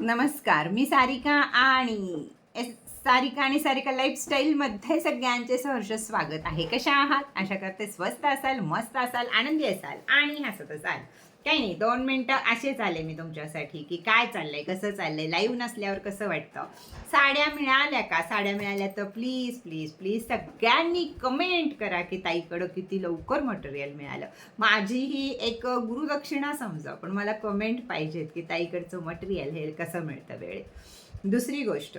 नमस्कार मी सारिका आणि सारिका आणि सारिका लाईफस्टाईलमध्ये सगळ्यांचे सहर्ष स्वागत आहे. कशा आहात? अशा करते स्वस्त असाल मस्त असाल आनंदी असाल आणि हसत असाल. काही नाही दोन मिनटं असेच आले मी तुमच्यासाठी की काय चाललंय कसं चाललंय लाईव्ह नसल्यावर कसं वाटतं? साड्या मिळाल्या का? साड्या मिळाल्या तर प्लीज प्लीज प्लीज सगळ्यांनी कमेंट करा की ताईकडं किती लवकर मटेरियल मिळालं. माझी ही एक गुरुदक्षिणा समजा पण मला कमेंट पाहिजेत की ताईकडचं मटेरियल हे कसं मिळतं वेळेत. दुसरी गोष्ट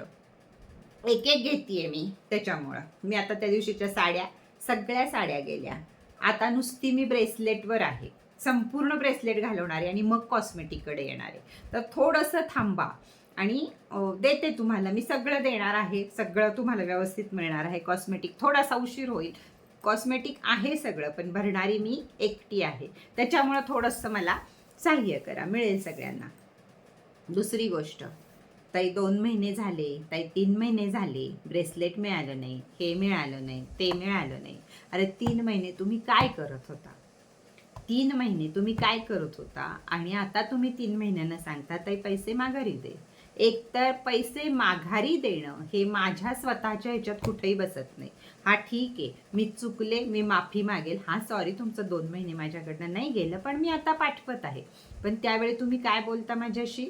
एक एक घेतीये मी त्याच्यामुळं. मी आता त्या दिवशीच्या साड्या सगळ्या साड्या गेल्या. आता नुसती मी ब्रेसलेटवर आहे. संपूर्ण ब्रेसलेट घालवणारे आणि मग कॉस्मेटिककडे येणारे. तर थोडंसं थांबा आणि देते तुम्हाला. मी सगळं देणार आहे. सगळं तुम्हाला व्यवस्थित मिळणार आहे. कॉस्मेटिक थोडासा उशीर होईल. कॉस्मेटिक आहे सगळं पण भरणारी मी एकटी आहे. त्याच्यामुळं थोडंसं मला सहाय्य करा. मिळेल सगळ्यांना. दुसरी गोष्ट. ताई दोन महिने झाले. ताई तीन महिने झाले. ब्रेसलेट मिळालं नाही. हे मिळालं नाही. ते मिळालं नाही. अरे तीन महिने तुम्ही काय करत होता? तीन महिने तुम्ही काय करत होता आणि आता तुम्ही तीन महिन्यांना सांगता ते पैसे माघारी दे. एकतर पैसे माघारी देणं हे माझ्या स्वतःच्या ह्याच्यात कुठेही बसत नाही. हा ठीक आहे मी चुकले मी माफी मागेल. हा सॉरी तुमचं दोन महिने माझ्याकडनं नाही गेलं पण मी आता पाठवत आहे. पण त्यावेळी तुम्ही काय बोलता माझ्याशी?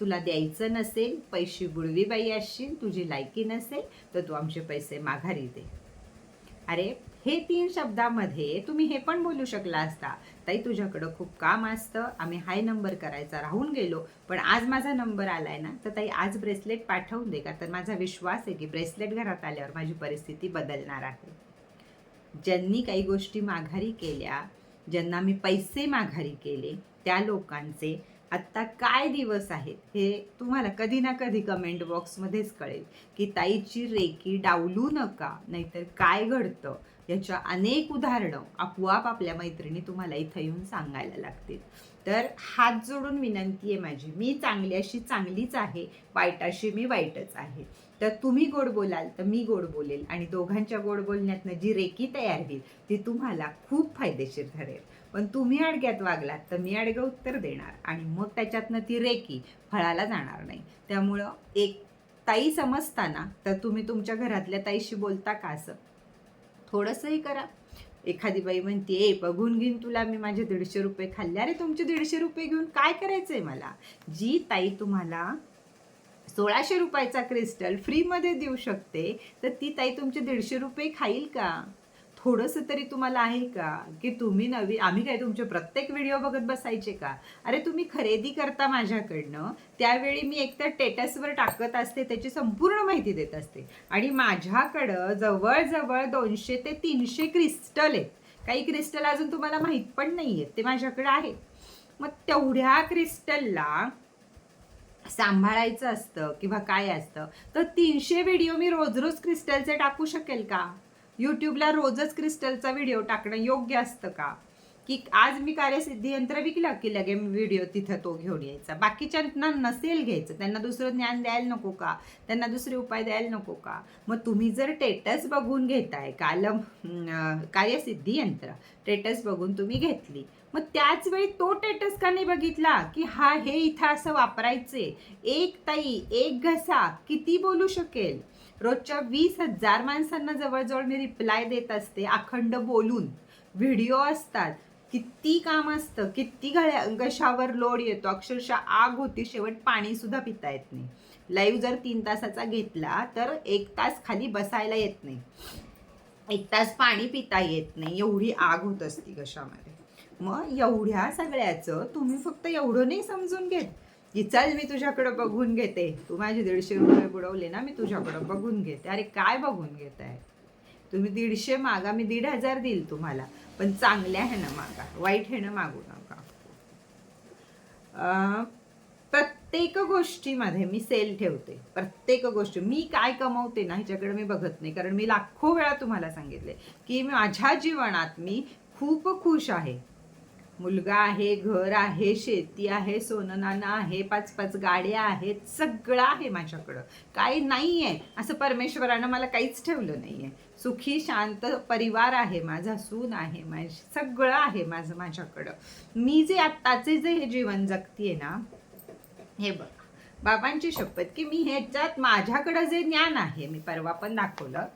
तुला द्यायचं नसेल पैसे बुडवी बाई असशील तुझी लायकी नसेल तर तू आमचे पैसे माघारी दे. अरे हे तीन शब्दामध्ये तुम्ही हे पण बोलू शकला असता. ताई तुझ्याकडं खूप काम असतं. आम्ही हाय नंबर करायचा राहून गेलो. पण आज माझा नंबर आलाय ना तर ताई आज ब्रेसलेट पाठवून दे का तर माझा विश्वास आहे की ब्रेसलेट घरात आल्यावर माझी परिस्थिती बदलणार आहे. ज्यांनी काही गोष्टी माघारी केल्या ज्यांना मी पैसे माघारी केले त्या लोकांचे आत्ता काय दिवस आहेत हे तुम्हाला कधी ना कधी कमेंट बॉक्समध्येच कळेल की ताईची रेकी डावलू नका नाहीतर काय घडतं? याच्या अनेक उदाहरणं आपोआप आपल्या मैत्रिणी तुम्हाला इथं येऊन सांगायला लागतील. तर हात जोडून विनंती आहे माझी मी चांगली अशी चांगलीच आहे वाईटाशी मी वाईटच आहे. तर तुम्ही गोड बोलाल तर मी गोड बोलेल आणि दोघांच्या गोड बोलण्यातनं जी रेकी तयार होईल ती तुम्हाला खूप फायदेशीर ठरेल. पण तुम्ही अडग्यात वागलात तर मी अडगं उत्तर देणार आणि मग त्याच्यातनं ती रेकी फळाला जाणार नाही. त्यामुळं एक ताई समजताना तर तुम्ही तुमच्या घरातल्या ताईशी बोलता का असं? थोडंसंही करा. एखादी बाई म्हणते ए बघून घेईन तुला मी माझे दीडशे रुपये खाल्ले. अरे तुमचे दीडशे रुपये घेऊन काय करायचं आहे मला? जी ताई तुम्हाला सोळाशे रुपयाचा क्रिस्टल फ्रीमध्ये देऊ शकते तर ती ताई तुमचे दीडशे रुपये खाईल का? थोडंसं तरी तुम्हाला आहे का? की तुम्ही नवी आम्ही काय तुमचे प्रत्येक व्हिडिओ बघत बसायचे का? अरे तुम्ही खरेदी करता माझ्याकडनं त्यावेळी मी एकतर टेटसवर टाकत असते त्याची संपूर्ण माहिती देत असते. आणि माझ्याकडं जवळजवळ दोनशे ते तीनशे क्रिस्टल आहेत. काही क्रिस्टल अजून तुम्हाला माहीत पण नाही आहेत ते माझ्याकडे आहेत. मग तेवढ्या क्रिस्टलला सांभाळायचं असतं किंवा काय असतं तर तीनशे व्हिडिओ मी रोज रोज क्रिस्टलचे टाकू शकेल का? यूट्यूबला रोजच क्रिस्टलचा व्हिडिओ टाकणं योग्य असतं का? की आज मी कार्यसिद्धी यंत्र विकलं की लगे व्हिडिओ तिथं तो घेऊन यायचा. बाकीच्यांना नसेल घ्यायचं. त्यांना दुसरं ज्ञान द्यायला नको का? त्यांना दुसरे उपाय द्यायला नको का? मग तुम्ही जर टेटस बघून घेताय कालम कार्यसिद्धी यंत्र टेटस बघून तुम्ही घेतली. मग त्याच वेळी तो टेटस का नाही बघितला? की हा हे इथं असं वापरायचे एक ताई एक घसा किती बोलू शकेल? रोजच्या वीस हजार माणसांना जवळजवळ मी रिप्लाय देत असते अखंड बोलून. व्हिडिओ असतात. किती काम असतं किती गळ्या गशावर लोड येतो. अक्षरशः आग होती शेवट पाणीसुद्धा पिता येत नाही. लाईव्ह जर तीन तासाचा घेतला तर एक तास खाली बसायला येत नाही. एक तास पाणी पिता येत नाही. एवढी आग होत असती कशामध्ये मग एवढ्या सगळ्याचं तुम्ही फक्त एवढं नाही समजून घेत. की चल मी तुझ्याकडं बघून घेते. तू माझे दीडशे रुपये बुडवले ना मी तुझ्याकडं बघून घेते. अरे काय बघून घेत आहे तुम्ही दीडशे मागा मी दीड हजार देईल तुम्हाला. पण चांगल्या ह्यानं मागा वाईट ह्यानं मागू नका. अं, प्रत्येक गोष्टीमध्ये मी सेल ठेवते. प्रत्येक गोष्टी. मी काय कमवते ना ह्याच्याकडे मी बघत नाही. कारण मी लाखो वेळा तुम्हाला सांगितले की माझ्या जीवनात मी खूप खुश आहे. मुलगा आहे घर आहे शेती आहे सोननाना आहे पाच पाच गाड्या आहेत सगळं आहे माझ्याकडं. काही नाही आहे असं परमेश्वरानं मला काहीच ठेवलं नाही आहे सुखी शांत परिवार आहे माझा सून आहे माझ सगळं आहे माझं माझ्याकडं. मी जे आत्ताचे जे हे जीवन जगतीये ना हे बघ बाबांची शपथ की मी ह्याच्यात माझ्याकडं जे ज्ञान आहे मी परवा पण दाखवलं